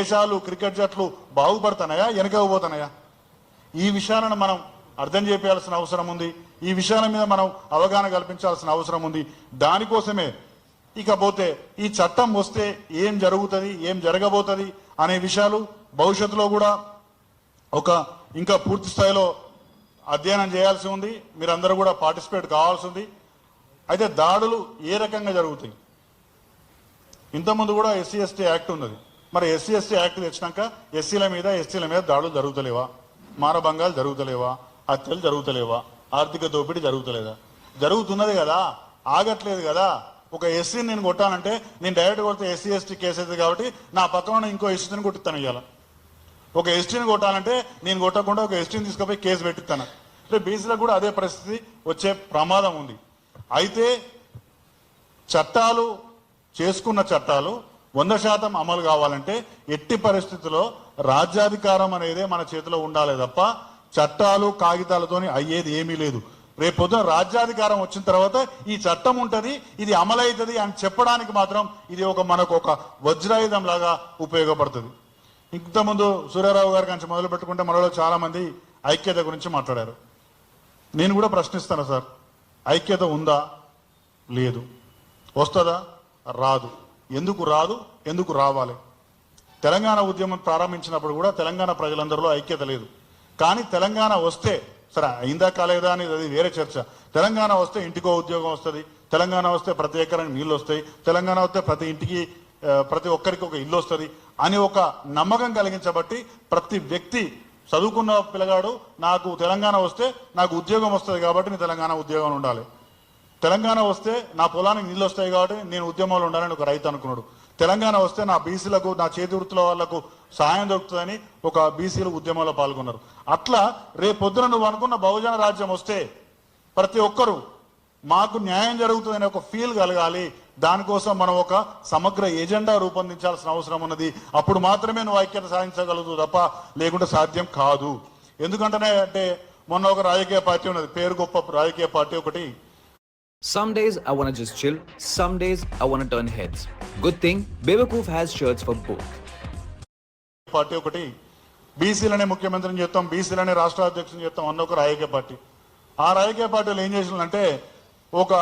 దేశాలు క్రికెట్ జట్లు బాగుపడుతున్నాయా వెనకపోతున్నాయా ఈ విషయాలను మనం అర్థం చేయాల్సిన అవసరం ఉంది. ఈ విషయాల మీద మనం అవగాహన కల్పించాల్సిన అవసరం ఉంది. దానికోసమే ఇకపోతే ఈ చట్టం వస్తే ఏం జరుగుతుంది ఏం జరగబోతుంది అనే విషయాలు భవిష్యత్తులో కూడా ఒక ఇంకా పూర్తి స్థాయిలో అధ్యయనం చేయాల్సి ఉంది. మీరందరూ కూడా పార్టిసిపేట్ కావాల్సి ఉంది. అయితే దాడులు ఏ రకంగా జరుగుతాయి? ఇంతకుముందు కూడా ఎస్సీ ఎస్టీ యాక్ట్ ఉన్నది. మరి ఎస్సీ ఎస్టీ యాక్ట్ తెచ్చినాక ఎస్సీల మీద ఎస్టీల మీద దాడులు జరుగుతలేవా? మానభంగాలు జరుగుతలేవా? హత్యలు జరుగుతలేవా? ఆర్థిక దోపిడీ జరుగుతలేదా? జరుగుతున్నది కదా ఆగట్లేదు కదా. ఒక ఎస్సీని నేను కొట్టానంటే నేను డైరెక్ట్ కొడితే ఎస్సీ ఎస్టీ కేసు అవుతుంది కాబట్టి నా పక్కన ఇంకో ఎస్టీని కొట్టిస్తాను ఇవాళ ఒక ఎస్టీని కొట్టాలంటే నేను కొట్టకుండా ఒక ఎస్టీని తీసుకుపోయి కేసు పెట్టిస్తాను. అంటే బీసీలకు కూడా అదే పరిస్థితి వచ్చే ప్రమాదం ఉంది. అయితే చట్టాలు చేసుకున్న చట్టాలు వంద శాతం అమలు కావాలంటే ఎట్టి పరిస్థితుల్లో రాజ్యాధికారం అనేది మన చేతిలో ఉండాలి తప్ప చట్టాలు కాగితాలతోని అయ్యేది ఏమీ లేదు. రేపు పొద్దున రాజ్యాధికారం వచ్చిన తర్వాత ఈ చట్టం ఉంటుంది ఇది అమలవుతుంది అని చెప్పడానికి మాత్రం ఇది ఒక మనకు ఒక వజ్రాయుధం లాగా ఉపయోగపడుతుంది. ఇంతకుముందు సూర్యారావు గారి నుంచి మొదలు పెట్టుకుంటే మనలో చాలా మంది ఐక్యత గురించి మాట్లాడారు. నేను కూడా ప్రశ్నిస్తాను సార్ ఐక్యత ఉందా? లేదు. వస్తుందా? రాదు. ఎందుకు రాదు? ఎందుకు రావాలి? తెలంగాణ ఉద్యమం ప్రారంభించినప్పుడు కూడా తెలంగాణ ప్రజలందరిలో ఐక్యత లేదు. కానీ తెలంగాణ వస్తే సరే అయిందా కాలేదా అనేది అది వేరే చర్చ. తెలంగాణ వస్తే ఇంటికో ఉద్యోగం వస్తుంది. తెలంగాణ వస్తే ప్రతి ఎకరానికి నీళ్ళు వస్తాయి. తెలంగాణ వస్తే ప్రతి ఇంటికి ప్రతి ఒక్కరికి ఒక ఇల్లు వస్తుంది అని ఒక నమ్మకం కలిగించబట్టి ప్రతి వ్యక్తి చదువుకున్న పిల్లగాడు నాకు తెలంగాణ వస్తే నాకు ఉద్యోగం వస్తుంది కాబట్టి నేను తెలంగాణ ఉద్యోగం ఉండాలి. తెలంగాణ వస్తే నా పొలానికి నీళ్ళు వస్తాయి కాబట్టి నేను ఉద్యమంలో ఉండాలని ఒక రైతు అనుకున్నాడు. తెలంగాణ వస్తే నా బీసీలకు నా చేతి వృత్తుల వాళ్ళకు సహాయం దొరుకుతుందని ఒక బీసీలు ఉద్యమంలో పాల్గొన్నారు. అట్లా రేపు పొద్దున నువ్వు అనుకున్న బహుజన రాజ్యం వస్తే ప్రతి ఒక్కరూ మాకు న్యాయం జరుగుతుందనే ఒక ఫీల్ కలగాలి. దానికోసం మనం ఒక సమగ్ర ఎజెండా రూపొందించాల్సిన అవసరం ఉన్నది. అప్పుడు మాత్రమే నువ్వు ఐక్యత సాధించగలదు తప్ప లేకుంటే సాధ్యం కాదు. ఎందుకంటే అంటే మొన్న ఒక రాజకీయ పార్టీ ఉన్నది. పేరు గొప్ప రాజకీయ పార్టీ ఒకటి. Some days I wanna just chill, some days I wanna turn heads. Good thing, Bevakoof has shirts for both. Party ఒకటి బీసీలనే ముఖ్యమంత్రిని చెప్తాం బీసీలనే రాష్ట్ర అధ్యక్షుని చెప్తాం అన్న ఒక రాయకే పార్టీ ఆ రాయకే పార్టీలు ఏం చేసిందంటే ఒక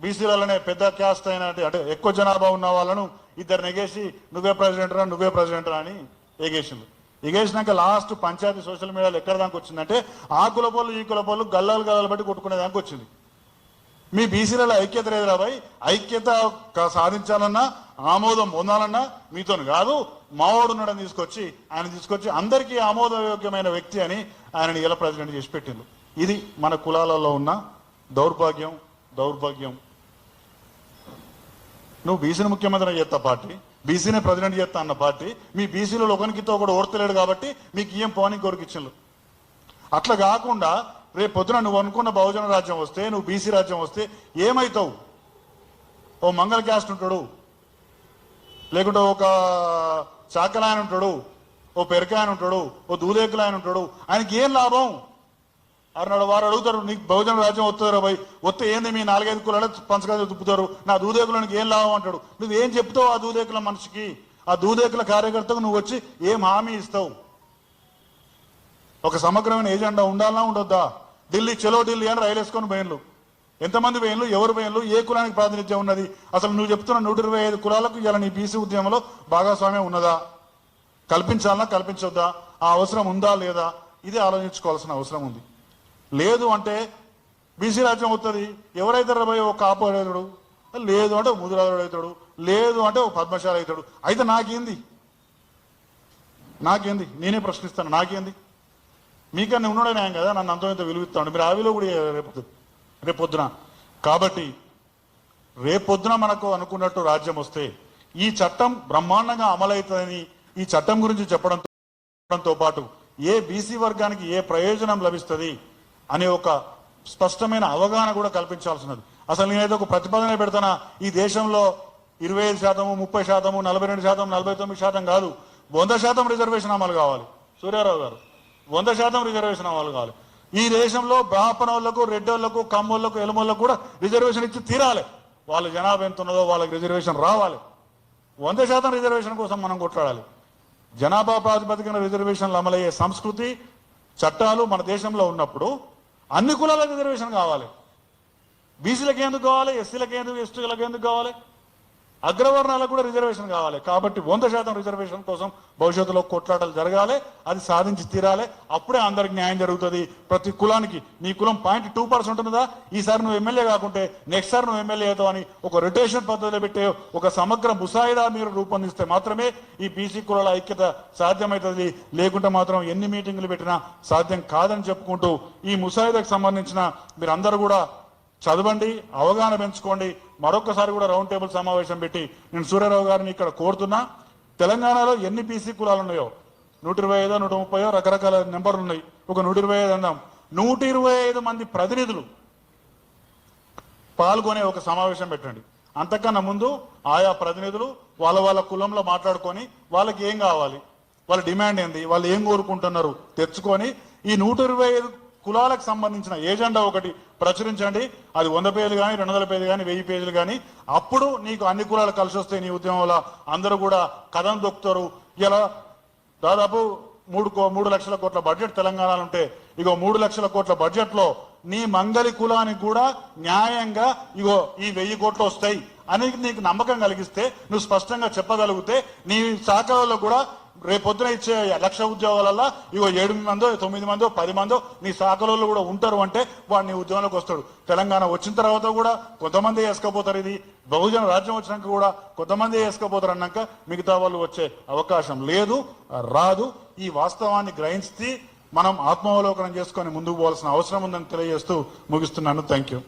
బీసీలనే పెద్ద క్యాస్ట్ అయిన అంటే ఎక్కువ జనాభా ఉన్న వాళ్ళను ఇద్దరు నెగేసి నువ్వే ప్రెసిడెంట్ రా నువ్వే ప్రెసిడెంట్ రా అని ఎగేసింది ఎగేసినాక లాస్ట్ పంచాయతీ సోషల్ మీడియాలో ఎక్కడ దానికి వచ్చిందంటే ఆ కులపోళ్ళు ఈ కులపోళ్ళు గల్లాలు గల్లాలు బట్టి కొట్టుకునే దానికి వచ్చింది మీ బీసీలలో ఐక్యత లేదు రాబాయ్ ఐక్యత సాధించాలన్నా ఆమోదం పొందాలన్నా మీతో కాదు మావాడు ఉన్నాడని తీసుకొచ్చి ఆయన తీసుకొచ్చి అందరికీ ఆమోదయోగ్యమైన వ్యక్తి అని ఆయనని ఇలా ప్రెసిడెంట్ చేసి పెట్టిండు ఇది మన కులాలలో ఉన్న దౌర్భాగ్యం దౌర్భాగ్యం. నువ్వు బీసీని ముఖ్యమంత్రి చేస్తా పార్టీ బీసీని ప్రెసిడెంట్ చేస్తా అన్న పార్టీ మీ బీసీలో ఒకరికితో కూడా ఓడతలేడు కాబట్టి మీకు ఏం పోనీ కొరికిచ్చిండు అట్లా కాకుండా రేపు పొద్దున నువ్వు అనుకున్న బహుజన రాజ్యం వస్తే నువ్వు బీసీ రాజ్యం వస్తే ఏమైతావు? ఓ మంగళ క్యాస్ట్ ఉంటాడు. లేకుంటే ఒక చాకలాయన ఉంటాడు. ఓ పెరకాయన ఉంటాడు. ఓ దూదేకులాయన ఉంటాడు. ఆయనకి ఏం లాభం? అన్నాడు వారు అడుగుతారు నీకు బహుజన రాజ్యం వస్తుంది భయ్ వస్తే ఏంది మీ నాలుగైదు కులాలు పంచగా తిప్పుతారు నా దూదేకులనికి ఏం లాభం అంటాడు. నువ్వేం చెప్తావు ఆ దూదేకుల మనిషికి? ఆ దూదేకుల కార్యకర్తకు నువ్వు వచ్చి ఏం హామీ ఇస్తావు? ఒక సమగ్రమైన ఏజెండా ఉండాలా ఉండొద్దా? ఢిల్లీ చలో ఢిల్లీ అని రైలు వేసుకొని పోయిన్లు ఎంతమంది వేయన్లు ఎవరు వేయన్లు ఏ కులానికి ప్రాతినిధ్యం ఉన్నది? అసలు నువ్వు చెప్తున్న నూట ఇరవై ఐదు కులాలకు ఇలా నీ బీసీ ఉద్యమంలో భాగస్వామ్యం ఉన్నదా? కల్పించాలన్నా కల్పించొద్దా? ఆ అవసరం ఉందా లేదా? ఇది ఆలోచించుకోవాల్సిన అవసరం ఉంది. లేదు అంటే బీసీ రాజ్యం అవుతుంది. ఎవరైతే పోయి ఒక కాపుడు లేదు అంటే ఒక ముదురాజుడు అవుతాడు. లేదు అంటే ఒక పద్మశాలి అవుతాడు. అయితే నాకేంది? నాకేంది? నేనే ప్రశ్నిస్తాను. నాకేంది? మీకన్నా ఉన్నాడే న్యాయం కదా? నన్ను అంత ఇంత విలువిస్తాడు. మీరు ఆవిలో కూడా రేపు రేపొద్దున కాబట్టి రేపొద్దున మనకు అనుకున్నట్టు రాజ్యం వస్తే ఈ చట్టం బ్రహ్మాండంగా అమలవుతుందని ఈ చట్టం గురించి చెప్పడంతో చెప్పడంతో పాటు ఏ బీసీ వర్గానికి ఏ ప్రయోజనం లభిస్తుంది అనే ఒక స్పష్టమైన అవగాహన కూడా కల్పించాల్సినది. అసలు నేనైతే ఒక ప్రతిపాదన పెడతానా? ఈ దేశంలో ఇరవై ఐదు శాతము ముప్పై శాతము నలభై రెండు శాతం నలభై తొమ్మిది శాతం కాదు. వంద శాతం రిజర్వేషన్ అమలు కావాలి. సూర్యారావు గారు. వంద శాతం రిజర్వేషన్ అమలు కావాలి. ఈ దేశంలో బ్రాహ్మణులకు రెడ్డోళ్ళకు కమ్మోళ్ళకు ఎలమోళ్ళకు కూడా రిజర్వేషన్ ఇచ్చి తీరాలి. వాళ్ళ జనాభా ఎంత ఉన్నదో వాళ్ళకి రిజర్వేషన్ రావాలి. వంద శాతం రిజర్వేషన్ కోసం మనం కొట్లాడాలి. జనాభా ప్రాతిపదికన రిజర్వేషన్లు అమలయ్యే సంస్కృతి చట్టాలు మన దేశంలో ఉన్నప్పుడు అన్ని కులాలకు రిజర్వేషన్ కావాలి. బీసీలకు ఎందుకు కావాలి? ఎస్సీలకు ఎందుకు ఎస్టీలకు ఎందుకు కావాలి? అగ్రవర్ణాలకు కూడా రిజర్వేషన్ కావాలి. కాబట్టి వంద శాతం రిజర్వేషన్ కోసం భవిష్యత్తులో కొట్లాటలు జరగాలి అది సాధించి తీరాలి. అప్పుడే అందరికి న్యాయం జరుగుతుంది. ప్రతి కులానికి నీ కులం పాయింట్ టూ పర్సెంట్ ఉన్నదా? ఈసారి నువ్వు ఎమ్మెల్యే కాకుంటే నెక్స్ట్ సారి నువ్వు ఎమ్మెల్యే అవుతావు అని ఒక రొటేషన్ పద్ధతిలో పెట్టే ఒక సమగ్ర ముసాయిదా మీరు రూపొందిస్తే మాత్రమే ఈ బీసీ కులాల ఐక్యత సాధ్యమవుతుంది. లేకుంటే మాత్రం ఎన్ని మీటింగులు పెట్టినా సాధ్యం కాదని చెప్పుకుంటూ ఈ ముసాయిదాకు సంబంధించిన మీరందరూ కూడా చదవండి అవగాహన పెంచుకోండి. మరొకసారి కూడా రౌండ్ టేబుల్ సమావేశం పెట్టి నేను సూర్యారావు గారిని ఇక్కడ కోరుతున్నా. తెలంగాణలో ఎన్ని బీసీ కులాలు ఉన్నాయో? నూట ఇరవై ఐదో నూట ముప్పయో రకరకాల నెంబర్లు ఉన్నాయి. ఒక నూట ఇరవై ఐదు అందాం నూట ఇరవై ఐదు మంది ప్రతినిధులు పాల్గొనే ఒక సమావేశం పెట్టండి. అంతకన్నా ముందు ఆయా ప్రతినిధులు వాళ్ళ వాళ్ళ కులంలో మాట్లాడుకొని వాళ్ళకి ఏం కావాలి? వాళ్ళ డిమాండ్ ఏంది? వాళ్ళు ఏం కోరుకుంటున్నారు? తెచ్చుకొని ఈ నూట ఇరవై ఐదు కులాలకు సంబంధించిన ఏజెండా ఒకటి ప్రచురించండి. అది వంద పేజీలు కానీ రెండు వందల పేజీలు కానీ వెయ్యి పేజీలు కానీ అప్పుడు నీకు అన్ని కులాలు కలిసి వస్తాయి నీ ఉద్యమంలో అందరూ కూడా కథం దొక్కుతారు. ఇలా దాదాపు మూడు కో- మూడు లక్షల కోట్ల బడ్జెట్ తెలంగాణలో ఉంటే ఇగో మూడు లక్షల కోట్ల బడ్జెట్లో నీ మంగలి కులానికి కూడా న్యాయంగా ఇగో ఈ వెయ్యి కోట్లు వస్తాయి. అని నీకు నమ్మకం కలిగిస్తే నువ్వు స్పష్టంగా చెప్పగలిగితే నీ శాఖలో కూడా రేపొద్దున ఇచ్చే లక్ష ఉద్యోగాలలో ఇగో ఏడు మందో తొమ్మిది మందో పది మందో నీ శాఖలలో కూడా ఉంటారు అంటే వాడు నీ ఉద్యోగంలోకి వస్తాడు. తెలంగాణ వచ్చిన తర్వాత కూడా కొంతమంది వేసుకపోతారు ఇది. బహుజన రాజ్యం వచ్చినాక కూడా కొంతమంది వేసుకపోతారు అన్నాక మిగతా వాళ్ళు వచ్చే అవకాశం లేదు రాదు. ఈ వాస్తవాన్ని గ్రహించి మనం ఆత్మావలోకనం చేసుకొని ముందుకు పోవాల్సిన అవసరం ఉందని తెలియజేస్తూ ముగిస్తున్నాను. Thank you